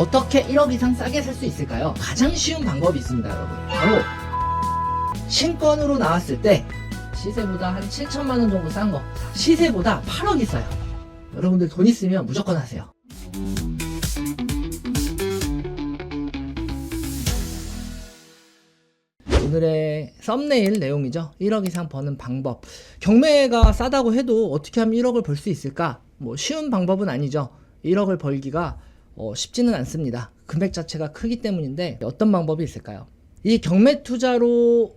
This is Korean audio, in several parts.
어떻게 1억 이상 싸게 살 수 있을까요? 가장 쉬운 방법이 있습니다, 여러분. 바로 신권으로 나왔을 때 시세보다 한 7천만 원 정도 싼 거. 시세보다 8억 있어요. 여러분들 돈 있으면 무조건 하세요. 오늘의 썸네일 내용이죠. 1억 이상 버는 방법. 경매가 싸다고 해도 어떻게 하면 1억을 벌 수 있을까? 뭐 쉬운 방법은 아니죠. 1억을 벌기가 어, 쉽지는 않습니다. 금액 자체가 크기 때문인데 어떤 방법이 있을까요? 이 경매 투자로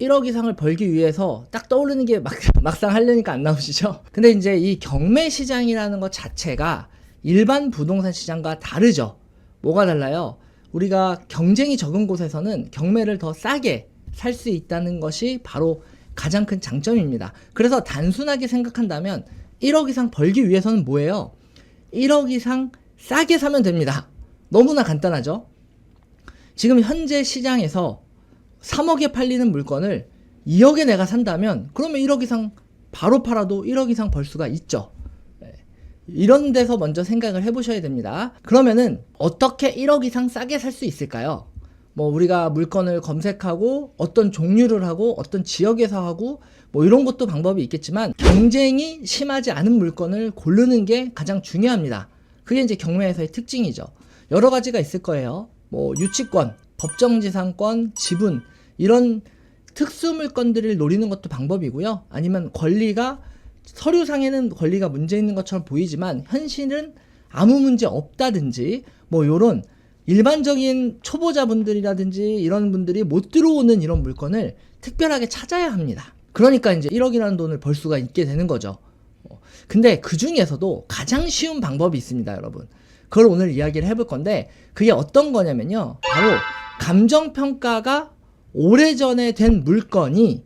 1억 이상을 벌기 위해서 딱 떠오르는 게 막, 막상 하려니까 안 나오시죠? 근데 이제 이 경매 시장이라는 것 자체가 일반 부동산 시장과 다르죠. 뭐가 달라요? 우리가 경쟁이 적은 곳에서는 경매를 더 싸게 살 수 있다는 것이 바로 가장 큰 장점입니다. 그래서 단순하게 생각한다면 1억 이상 벌기 위해서는 뭐예요? 1억 이상 싸게 사면 됩니다. 너무나 간단하죠? 지금 현재 시장에서 3억에 팔리는 물건을 2억에 내가 산다면 그러면 1억 이상 바로 팔아도 1억 이상 벌 수가 있죠. 네. 이런 데서 먼저 생각을 해보셔야 됩니다. 그러면은 어떻게 1억 이상 싸게 살 수 있을까요? 뭐 우리가 물건을 검색하고 어떤 종류를 하고 어떤 지역에서 하고 뭐 이런 것도 방법이 있겠지만 경쟁이 심하지 않은 물건을 고르는 게 가장 중요합니다. 그게 이제 경매에서의 특징이죠. 여러 가지가 있을 거예요. 뭐 유치권, 법정지상권, 지분 이런 특수 물건들을 노리는 것도 방법이고요. 아니면 권리가 서류상에는 권리가 문제 있는 것처럼 보이지만 현실은 아무 문제 없다든지 뭐 요런 일반적인 초보자분들이라든지 이런 분들이 못 들어오는 이런 물건을 특별하게 찾아야 합니다. 그러니까 이제 1억이라는 돈을 벌 수가 있게 되는 거죠. 어, 근데 그 중에서도 가장 쉬운 방법이 있습니다, 여러분. 그걸 오늘 이야기를 해볼 건데 그게 어떤 거냐면요. 바로 감정평가가 오래전에 된 물건이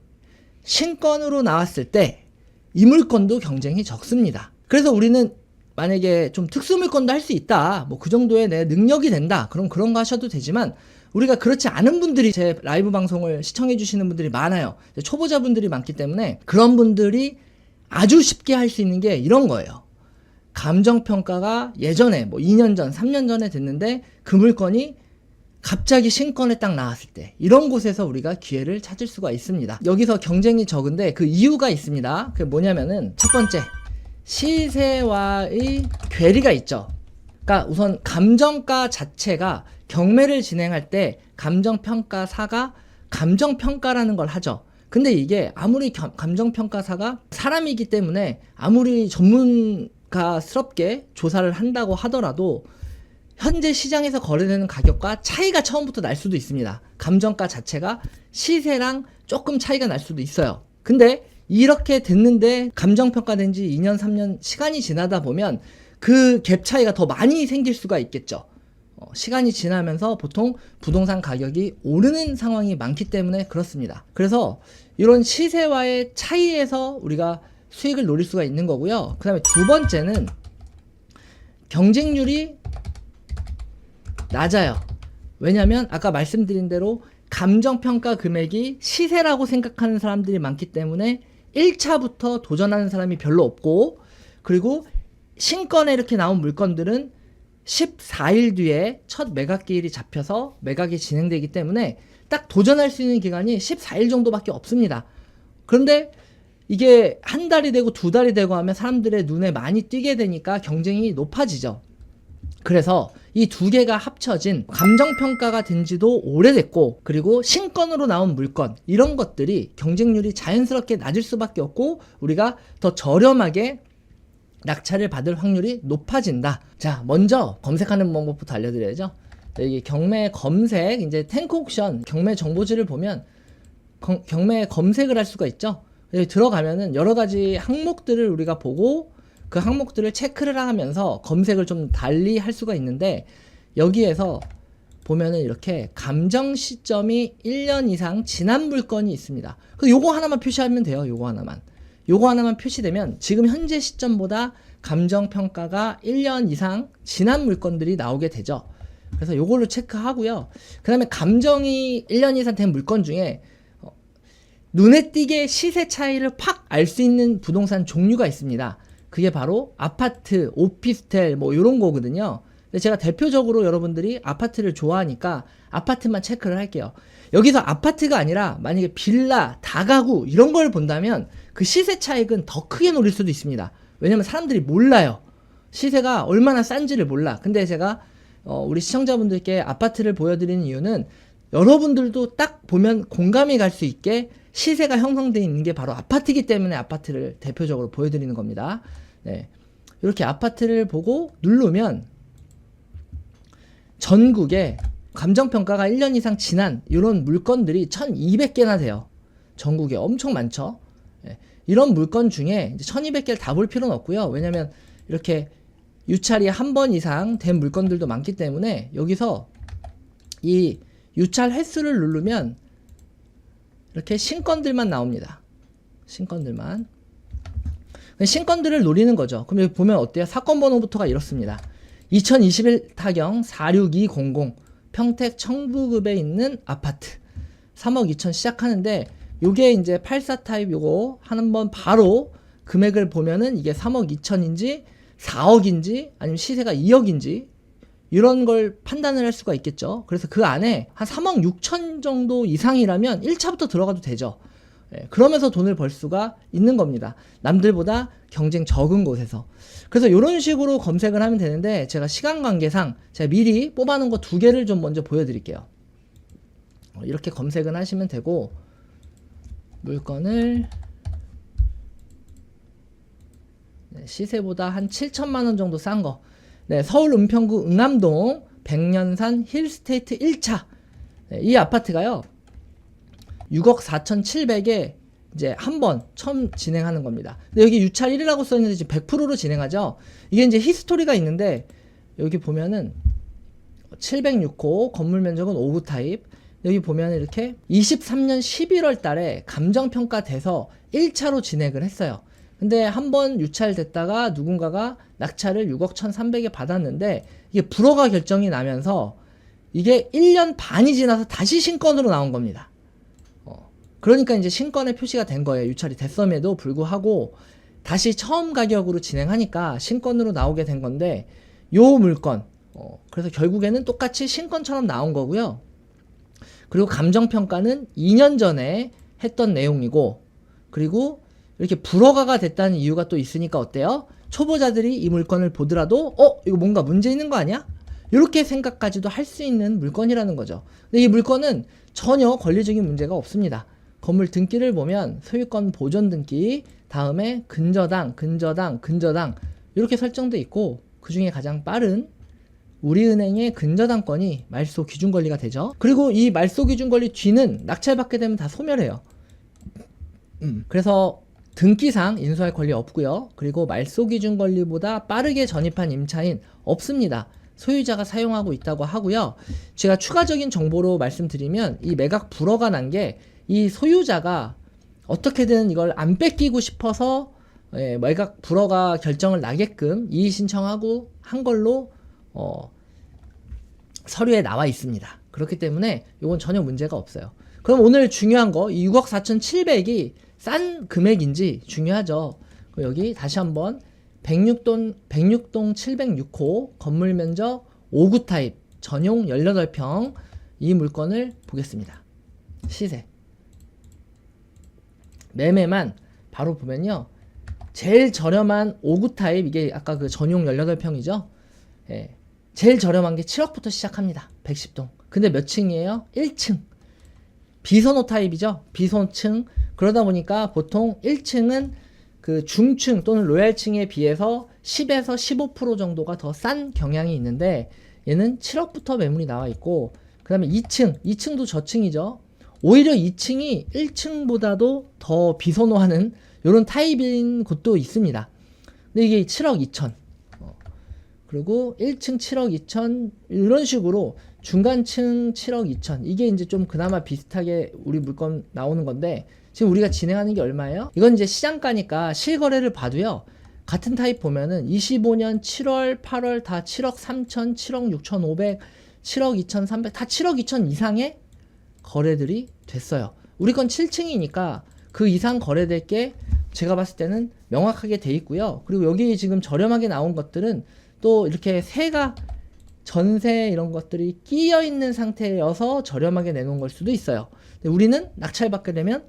신건으로 나왔을 때 이 물건도 경쟁이 적습니다. 그래서 우리는 만약에 좀 특수 물건도 할 수 있다. 뭐 그 정도의 내 능력이 된다. 그럼 그런 거 하셔도 되지만 우리가 그렇지 않은 분들이 제 라이브 방송을 시청해 주시는 분들이 많아요. 초보자분들이 많기 때문에 그런 분들이 아주 쉽게 할 수 있는 게 이런 거예요. 감정평가가 예전에 뭐 2년 전, 3년 전에 됐는데 그 물건이 갑자기 신권에 딱 나왔을 때 이런 곳에서 우리가 기회를 찾을 수가 있습니다. 여기서 경쟁이 적은데 그 이유가 있습니다. 그게 뭐냐면은 첫 번째 시세와의 괴리가 있죠. 그러니까 우선 감정가 자체가 경매를 진행할 때 감정평가사가 감정평가라는 걸 하죠. 근데 이게 아무리 겨- 감정평가사가 사람이기 때문에 아무리 전문가스럽게 조사를 한다고 하더라도 현재 시장에서 거래되는 가격과 차이가 처음부터 날 수도 있습니다. 감정가 자체가 시세랑 조금 차이가 날 수도 있어요. 근데 이렇게 됐는데 감정평가된 지 2년, 3년 시간이 지나다 보면 그 갭 차이가 더 많이 생길 수가 있겠죠. 어, 시간이 지나면서 보통 부동산 가격이 오르는 상황이 많기 때문에 그렇습니다. 그래서 이런 시세와의 차이에서 우리가 수익을 노릴 수가 있는 거고요. 그 다음에 두 번째는 경쟁률이 낮아요. 왜냐면 아까 말씀드린 대로 감정평가 금액이 시세라고 생각하는 사람들이 많기 때문에 1차부터 도전하는 사람이 별로 없고 그리고 신권에 이렇게 나온 물건들은 14일 뒤에 첫 매각기일이 잡혀서 매각이 진행되기 때문에 딱 도전할 수 있는 기간이 14일 정도밖에 없습니다. 그런데 이게 한 달이 되고 두 달이 되고 하면 사람들의 눈에 많이 띄게 되니까 경쟁이 높아지죠. 그래서 이 두 개가 합쳐진 감정평가가 된 지도 오래됐고 그리고 신권으로 나온 물건 이런 것들이 경쟁률이 자연스럽게 낮을 수밖에 없고 우리가 더 저렴하게 낙찰을 받을 확률이 높아진다. 자, 먼저 검색하는 방법부터 알려드려야죠. 여기 경매 검색, 이제 탱크 옥션 경매 정보지를 보면 경- 경매 검색을 할 수가 있죠. 여기 들어가면은 여러 가지 항목들을 우리가 보고 그 항목들을 체크를 하면서 검색을 좀 달리 할 수가 있는데 여기에서 보면은 이렇게 감정 시점이 1년 이상 지난 물건이 있습니다. 그 요거 하나만 표시하면 돼요. 요거 하나만. 요거 하나만 표시되면 지금 현재 시점보다 감정 평가가 1년 이상 지난 물건들이 나오게 되죠. 그래서 요걸로 체크하고요. 그 다음에 감정이 1년 이상 된 물건 중에 어, 눈에 띄게 시세 차이를 팍 알 수 있는 부동산 종류가 있습니다. 그게 바로 아파트, 오피스텔 뭐 이런 거거든요. 근데 제가 대표적으로 여러분들이 아파트를 좋아하니까 아파트만 체크를 할게요. 여기서 아파트가 아니라 만약에 빌라, 다가구 이런 걸 본다면 그 시세 차익은 더 크게 노릴 수도 있습니다. 왜냐면 사람들이 몰라요. 시세가 얼마나 싼지를 몰라. 근데 제가 어, 우리 시청자분들께 아파트를 보여드리는 이유는 여러분들도 딱 보면 공감이 갈 수 있게 시세가 형성되어 있는 게 바로 아파트이기 때문에 아파트를 대표적으로 보여드리는 겁니다. 네. 이렇게 아파트를 보고 누르면 전국에 감정평가가 1년 이상 지난 이런 물건들이 1200개나 돼요. 전국에 엄청 많죠. 예, 이런 물건 중에 1200개를 다 볼 필요는 없고요. 왜냐면 이렇게 유찰이 한 번 이상 된 물건들도 많기 때문에 여기서 이 유찰 횟수를 누르면 이렇게 신건들만 나옵니다. 신건들만. 신건들을 노리는 거죠. 그럼 여기 보면 어때요? 사건 번호부터가 이렇습니다. 2021 타경 46200 평택 청부급에 있는 아파트 3억 2천 시작하는데 요게 이제 84 타입 요거 한번 바로 금액을 보면은 이게 3억 2천인지 4억인지 아니면 시세가 2억인지 이런 걸 판단을 할 수가 있겠죠. 그래서 그 안에 한 3억 6천 정도 이상이라면 1차부터 들어가도 되죠. 예, 그러면서 돈을 벌 수가 있는 겁니다. 남들보다 경쟁 적은 곳에서. 그래서 이런 식으로 검색을 하면 되는데 제가 시간 관계상 제가 미리 뽑아놓은 거 두 개를 좀 먼저 보여드릴게요. 어, 이렇게 검색을 하시면 되고 물건을 네, 시세보다 한 7천만 원 정도 싼 거. 네, 서울 은평구 응암동 백년산 힐스테이트 1차. 네, 이 아파트가요. 6억 4,700에 이제 한 번 처음 진행하는 겁니다. 근데 여기 유찰 1이라고 써 있는데 지금 100%로 진행하죠. 이게 이제 히스토리가 있는데 여기 보면은 706호 건물 면적은 5구 타입. 여기 보면 이렇게 23년 11월 달에 감정 평가 돼서 1차로 진행을 했어요. 근데 한 번 유찰됐다가 누군가가 낙찰을 6억 1,300에 받았는데 이게 불허가 결정이 나면서 이게 1년 반이 지나서 다시 신건으로 나온 겁니다. 어, 그러니까 이제 신건에 표시가 된 거예요. 유찰이 됐음에도 불구하고 다시 처음 가격으로 진행하니까 신건으로 나오게 된 건데 요 물건 어, 그래서 결국에는 똑같이 신건처럼 나온 거고요. 그리고 감정평가는 2년 전에 했던 내용이고 그리고 이렇게 불허가가 됐다는 이유가 또 있으니까 어때요? 초보자들이 이 물건을 보더라도 어 이거 뭔가 문제 있는 거 아니야? 이렇게 생각까지도 할 수 있는 물건이라는 거죠. 근데 이 물건은 전혀 권리적인 문제가 없습니다. 건물 등기를 보면 소유권 보존 등기, 다음에 근저당, 근저당, 근저당 이렇게 설정돼 있고 그 중에 가장 빠른 우리은행의 근저당권이 말소 기준 권리가 되죠. 그리고 이 말소 기준 권리 뒤는 낙찰받게 되면 다 소멸해요. 음, 그래서 등기상 인수할 권리 없고요. 그리고 말소 기준 권리보다 빠르게 전입한 임차인 없습니다. 소유자가 사용하고 있다고 하고요. 제가 추가적인 정보로 말씀드리면 이 매각 불허가 난 게 이 소유자가 어떻게든 이걸 안 뺏기고 싶어서 예, 매각 불허가 결정을 나게끔 이의 신청하고 한 걸로 어, 서류에 나와 있습니다. 그렇기 때문에 이건 전혀 문제가 없어요. 그럼 오늘 중요한 거, 이 6억 4,700이 싼 금액인지 중요하죠. 여기 다시 한번 106동, 106동 706호 건물 면적 5구 타입 전용 18평 이 물건을 보겠습니다. 시세. 매매만 바로 보면요. 제일 저렴한 5구 타입 이게 아까 그 전용 18평이죠. 예. 제일 저렴한 게 7억부터 시작합니다. 110동. 근데 몇 층이에요? 1층. 비선호 타입이죠. 비선층. 그러다 보니까 보통 1층은 그 중층 또는 로얄층에 비해서 10에서 15% 정도가 더 싼 경향이 있는데 얘는 7억부터 매물이 나와 있고 그 다음에 2층, 2층도 저층이죠. 오히려 2층이 1층보다도 더 비선호하는 이런 타입인 곳도 있습니다. 근데 이게 7억 2천. 어. 그리고 1층 7억 2천 이런 식으로 중간층 7억 2천 이게 이제 좀 그나마 비슷하게 우리 물건 나오는 건데 지금 우리가 진행하는 게 얼마예요? 이건 이제 시장가니까 실거래를 봐도요. 같은 타입 보면은 25년 7월, 8월 다 7억 3천, 7억 6천 5백, 7억 2천 3백 다 7억 2천 이상의 거래들이 됐어요. 우리 건 7층이니까 그 이상 거래될 게 제가 봤을 때는 명확하게 돼 있고요. 그리고 여기 지금 저렴하게 나온 것들은 또 이렇게 새가 전세 이런 것들이 끼어 있는 상태여서 저렴하게 내놓은 걸 수도 있어요. 우리는 낙찰 받게 되면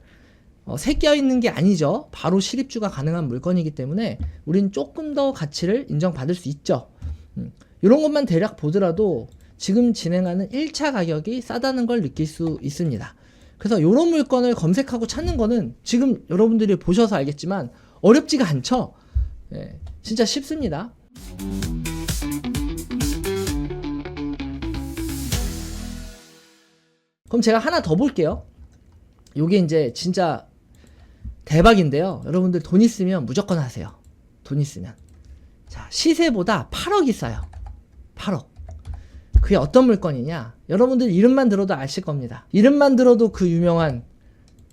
어, 새 끼어 있는 게 아니죠. 바로 실입주가 가능한 물건이기 때문에 우린 조금 더 가치를 인정받을 수 있죠. 음, 이런 것만 대략 보더라도 지금 진행하는 1차 가격이 싸다는 걸 느낄 수 있습니다. 그래서 이런 물건을 검색하고 찾는 거는 지금 여러분들이 보셔서 알겠지만 어렵지가 않죠. 예, 진짜 쉽습니다. 그럼 제가 하나 더 볼게요. 요게 이제 진짜 대박인데요. 여러분들 돈 있으면 무조건 하세요. 돈 있으면. 자, 시세보다 8억이 싸요. 8억. 그게 어떤 물건이냐? 여러분들 이름만 들어도 아실 겁니다. 이름만 들어도 그 유명한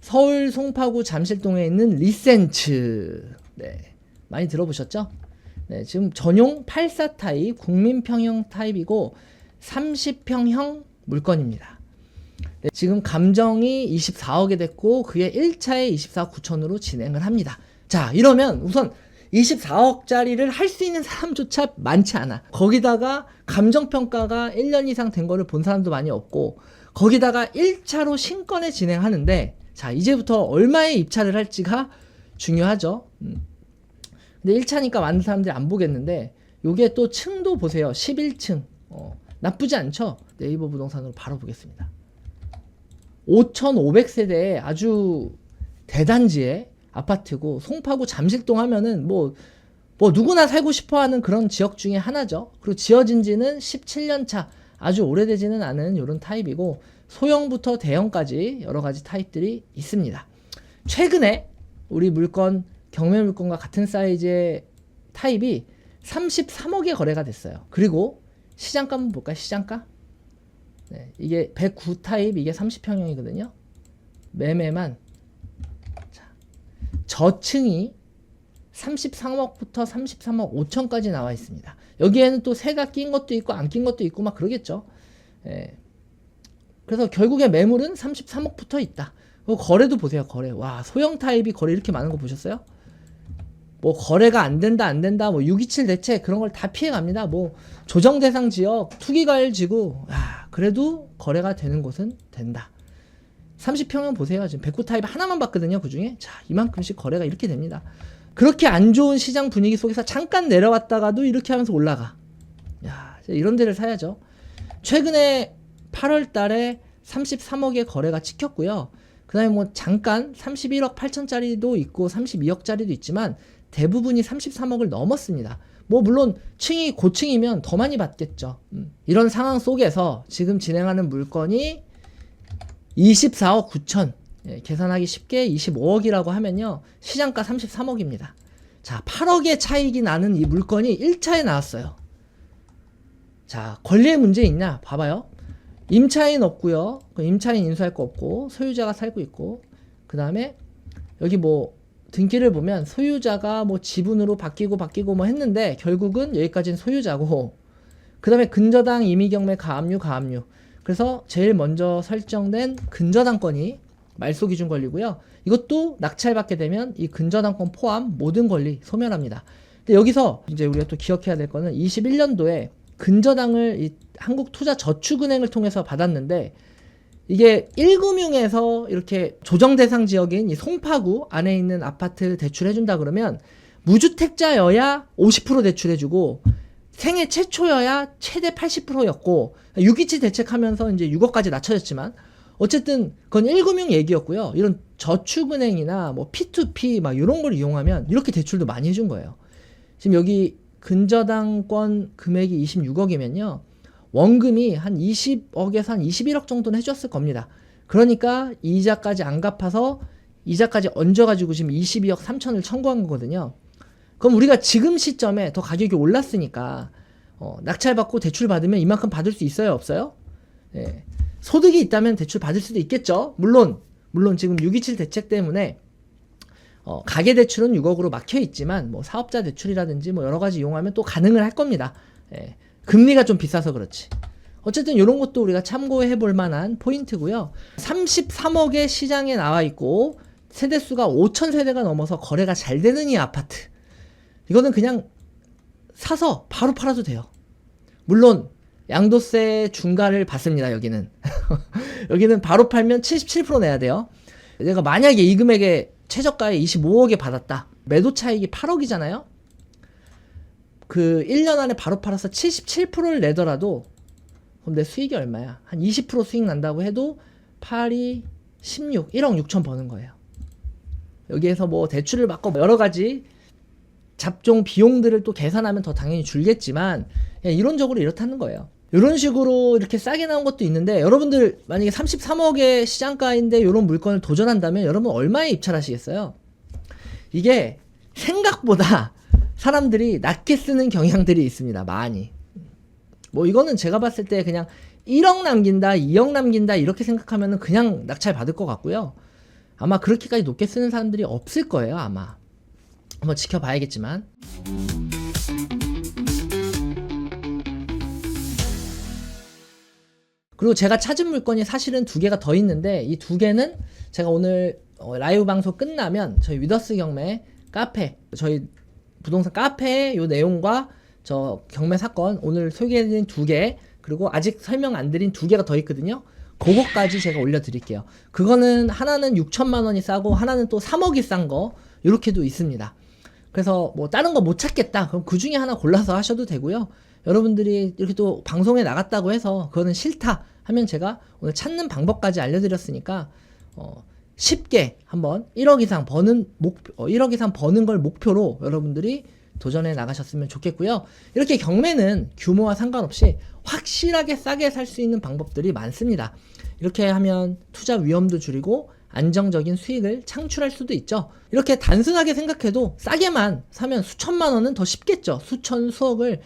서울 송파구 잠실동에 있는 리센츠. 네. 많이 들어보셨죠? 네, 지금 전용 84 타입, 국민평형 타입이고 30평형 물건입니다. 네, 지금 감정이 24억에 됐고 그게 1차에 24억 9천으로 진행을 합니다. 자, 이러면 우선 24억짜리를 할 수 있는 사람조차 많지 않아. 거기다가 감정평가가 1년 이상 된 거를 본 사람도 많이 없고, 거기다가 1차로 신건에 진행하는데, 자, 이제부터 얼마에 입찰을 할지가 중요하죠. 음. 근데 1차니까 많은 사람들이 안 보겠는데, 요게 또 층도 보세요. 11층. 어, 나쁘지 않죠? 네이버 부동산으로 바로 보겠습니다. 5,500세대의 아주 대단지에 아파트고 송파구 잠실동 하면은 뭐, 뭐 누구나 살고 싶어 하는 그런 지역 중에 하나죠. 그리고 지어진 지는 17년 차. 아주 오래되지는 않은 이런 타입이고 소형부터 대형까지 여러 가지 타입들이 있습니다. 최근에 우리 물건 경매 물건과 같은 사이즈의 타입이 33억에 거래가 됐어요. 그리고 시장가 한번 볼까요? 시장가? 네, 이게 109 타입 이게 30평형이거든요. 매매만 저층이 33억부터 33억 5천까지 나와 있습니다. 여기에는 또 새가 낀 것도 있고 안 낀 것도 있고 막 그러겠죠. 예. 그래서 결국에 매물은 33억부터 있다. 그 거래도 보세요. 거래. 와 소형 타입이 거래 이렇게 많은 거 보셨어요? 뭐 거래가 안 된다 안 된다 뭐 627 대책 그런 걸 다 피해 갑니다. 뭐 조정 대상 지역 투기과열 지구 아 그래도 거래가 되는 곳은 된다. 30평형 보세요. 지금 109 타입 하나만 봤거든요. 그 중에. 자, 이만큼씩 거래가 이렇게 됩니다. 그렇게 안 좋은 시장 분위기 속에서 잠깐 내려왔다가도 이렇게 하면서 올라가. 야, 이런 데를 사야죠. 최근에 8월 달에 33억의 거래가 찍혔고요. 그 다음에 뭐 잠깐 31억 8천짜리도 있고 32억짜리도 있지만 대부분이 33억을 넘었습니다. 뭐 물론 층이 고층이면 더 많이 받겠죠. 음. 이런 상황 속에서 지금 진행하는 물건이 24억 9천 예, 계산하기 쉽게 25억이라고 하면요 시장가 33억입니다. 자 8억의 차익이 나는 이 물건이 1차에 나왔어요. 자 권리의 문제 있냐 봐봐요. 임차인 없고요. 그 임차인 인수할 거 없고 소유자가 살고 있고 그 다음에 여기 뭐 등기를 보면 소유자가 뭐 지분으로 바뀌고 바뀌고 뭐 했는데 결국은 여기까지는 소유자고 그 다음에 근저당 임의경매 가압류 가압류 그래서 제일 먼저 설정된 근저당권이 말소 기준 권리고요. 이것도 낙찰받게 되면 이 근저당권 포함 모든 권리 소멸합니다. 근데 여기서 이제 우리가 또 기억해야 될 거는 21년도에 근저당을 이 한국투자저축은행을 통해서 받았는데 이게 1금융에서 이렇게 조정 대상 지역인 이 송파구 안에 있는 아파트 대출해준다 그러면 무주택자여야 50% 대출해주고 생애 최초여야 최대 80%였고 627 대책하면서 이제 6억까지 낮춰졌지만 어쨌든 그건 1금융 얘기였고요. 이런 저축은행이나 뭐 P2P 막 이런 걸 이용하면 이렇게 대출도 많이 해준 거예요. 지금 여기 근저당권 금액이 26억이면요. 원금이 한 20억에서 한 21억 정도는 해줬을 겁니다. 그러니까 이자까지 안 갚아서 이자까지 얹어가지고 지금 22억 3천을 청구한 거거든요. 그럼 우리가 지금 시점에 더 가격이 올랐으니까 어, 낙찰받고 대출 받으면 이만큼 받을 수 있어요 없어요? 예. 소득이 있다면 대출 받을 수도 있겠죠. 물론 물론 지금 627 대책 때문에 어, 가계 대출은 6억으로 막혀 있지만 뭐 사업자 대출이라든지 뭐 여러 가지 이용하면 또 가능을 할 겁니다. 예. 금리가 좀 비싸서 그렇지. 어쨌든 이런 것도 우리가 참고해 볼 만한 포인트고요. 33억의 시장에 나와 있고 세대수가 5천 세대가 넘어서 거래가 잘 되는 이 아파트. 이거는 그냥 사서 바로 팔아도 돼요. 물론 양도세 중과를 받습니다. 여기는 여기는 바로 팔면 77% 내야 돼요. 내가 만약에 이 금액에 최저가에 25억에 받았다. 매도 차익이 8억이잖아요. 그 1년 안에 바로 팔아서 77%를 내더라도 그럼 내 수익이 얼마야? 한 20% 수익 난다고 해도 8이 16, 1억 6천 버는 거예요. 여기에서 뭐 대출을 받고 여러 가지 잡종 비용들을 또 계산하면 더 당연히 줄겠지만 이론적으로 이렇다는 거예요. 이런 식으로 이렇게 싸게 나온 것도 있는데 여러분들 만약에 33억의 시장가인데 이런 물건을 도전한다면 여러분 얼마에 입찰하시겠어요? 이게 생각보다 사람들이 낮게 쓰는 경향들이 있습니다. 많이. 뭐 이거는 제가 봤을 때 그냥 1억 남긴다, 2억 남긴다 이렇게 생각하면은 그냥 낙찰 받을 것 같고요. 아마 그렇게까지 높게 쓰는 사람들이 없을 거예요, 아마. 한번 지켜봐야겠지만. 그리고 제가 찾은 물건이 사실은 두 개가 더 있는데 이 두 개는 제가 오늘 어, 라이브 방송 끝나면 저희 위더스 경매 카페 저희 부동산 카페의 요 내용과 저 경매 사건 오늘 소개해드린 두 개 그리고 아직 설명 안 드린 두 개가 더 있거든요. 그거까지 제가 올려드릴게요. 그거는 하나는 6천만 원이 싸고 하나는 또 3억이 싼 거 이렇게도 있습니다. 그래서 뭐 다른 거 못 찾겠다 그럼 그 중에 하나 골라서 하셔도 되고요. 여러분들이 이렇게 또 방송에 나갔다고 해서 그거는 싫다 하면 제가 오늘 찾는 방법까지 알려드렸으니까 어, 쉽게 한번 1억 이상 버는 목표, 어, 1억 이상 버는 걸 목표로 여러분들이 도전해 나가셨으면 좋겠고요. 이렇게 경매는 규모와 상관없이 확실하게 싸게 살 수 있는 방법들이 많습니다. 이렇게 하면 투자 위험도 줄이고 안정적인 수익을 창출할 수도 있죠. 이렇게 단순하게 생각해도 싸게만 사면 수천만 원은 더 쉽겠죠. 수천, 수억을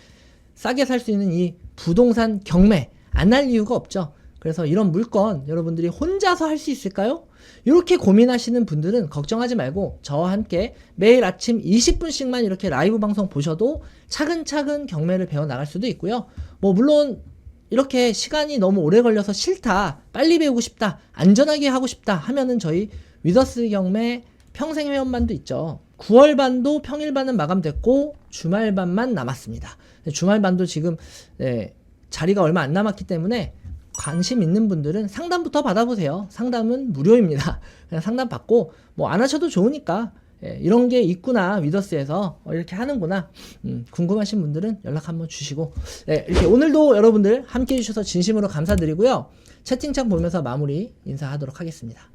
싸게 살 수 있는 이 부동산 경매 안 할 이유가 없죠. 그래서 이런 물건 여러분들이 혼자서 할 수 있을까요? 이렇게 고민하시는 분들은 걱정하지 말고 저와 함께 매일 아침 20분씩만 이렇게 라이브 방송 보셔도 차근차근 경매를 배워 나갈 수도 있고요. 뭐 물론 이렇게 시간이 너무 오래 걸려서 싫다, 빨리 배우고 싶다, 안전하게 하고 싶다 하면은 저희 위더스 경매 평생 회원반도 있죠. 9월 반도 평일 반은 마감됐고 주말 반만 남았습니다. 주말 반도 지금 네, 자리가 얼마 안 남았기 때문에 관심 있는 분들은 상담부터 받아보세요. 상담은 무료입니다. 그냥 상담 받고 뭐 안 하셔도 좋으니까 예, 이런 게 있구나 위더스에서 어, 이렇게 하는구나 음, 궁금하신 분들은 연락 한번 주시고 네, 이렇게 오늘도 여러분들 함께 해주셔서 진심으로 감사드리고요 채팅창 보면서 마무리 인사하도록 하겠습니다.